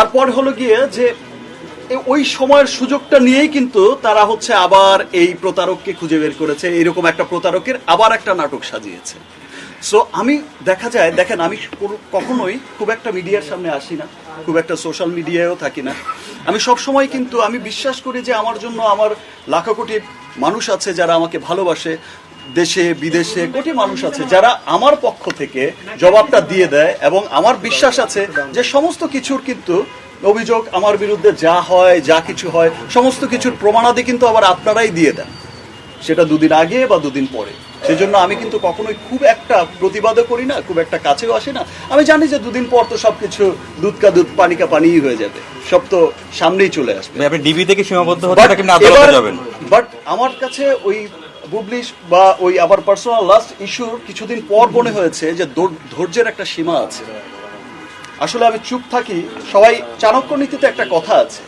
তারপর হলো গিয়ে যে ওই সময়ের সুযোগটা নিয়েই কিন্তু তারা হচ্ছে আবার এই প্রতারককে খুঁজে বের করেছে, এরকম একটা প্রতারকের আবার একটা নাটক সাজিয়েছে। সো আমি দেখা যায়, দেখেন আমি কখনোই খুব একটা মিডিয়ার সামনে আসি না, খুব একটা সোশ্যাল মিডিয়ায়ও থাকি না। আমি সব সময় কিন্তু আমি বিশ্বাস করি যে আমার জন্য আমার লাখো কোটি মানুষ আছে যারা আমাকে ভালোবাসে দেশে বিদেশে কোটি মানুষ আছে যারা আমার পক্ষ থেকে জবাবটা দিয়ে দেয় এবং আমার বিশ্বাস আছে যে সমস্ত কিছুর কিন্তু অভিযোগ আমার বিরুদ্ধে যা হয় যা কিছু হয় সমস্ত কিছুর প্রমাণাদি কিন্তু আবার আপনারাই দিয়ে দেন। সেটা দুদিন আগে বা দুদিন পরে। সেই জন্য আমি কিন্তু কখনোই খুব একটা প্রতিবাদও করি না খুব একটা কাছেও আসি না। আমি জানি যে দুদিন পর তো সবকিছু দুধ কা দুধ পানি কা পানিই হয়ে যাবে। সব তো সামনেই চলে আসবে। আপনি ডিবি থেকে সীমাবদ্ধ আদালতে যাবেন। বাট আমার কাছে ওই বুবলিশ বা ওই আবার পার্সোনাল লাস্ট ইস্যুর কিছুদিন পর মনে হয়েছে যে ধৈর্যের একটা সীমা আছে। আসলে আমি চুপ থাকি। সবাই চাণক্য নীতিতে একটা কথা আছে।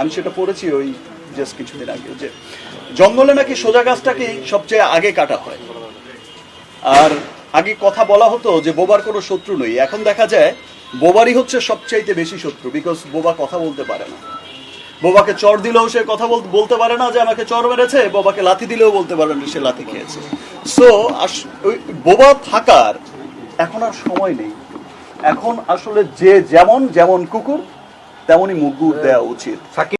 আমি সেটা পড়েছি ওই জাস্ট কিছুদিন আগে যে জঙ্গলে নাকি সোজা গাছটাকেই সবচেয়ে আগে কাটা হয়। আর আগে কথা বলা হতো যে বোবার কোনো শত্রু নেই। এখন দেখা যায় বোবারই হচ্ছে সবচাইতে বেশি শত্রু বিকজ বোবা কথা বলতে পারে না। বোবাকে চর দিলেও সে কথা বলতে পারে না যে আমাকে চর মেরেছে, বোবাকে লাথি দিলেও বলতে পারে না সে লাথি খেয়েছে। সো ওই বোবা থাকার এখন আর সময় নেই। এখন আসলে যে যেমন যেমন কুকুর, তেমনই মুখ দেওয়া উচিত।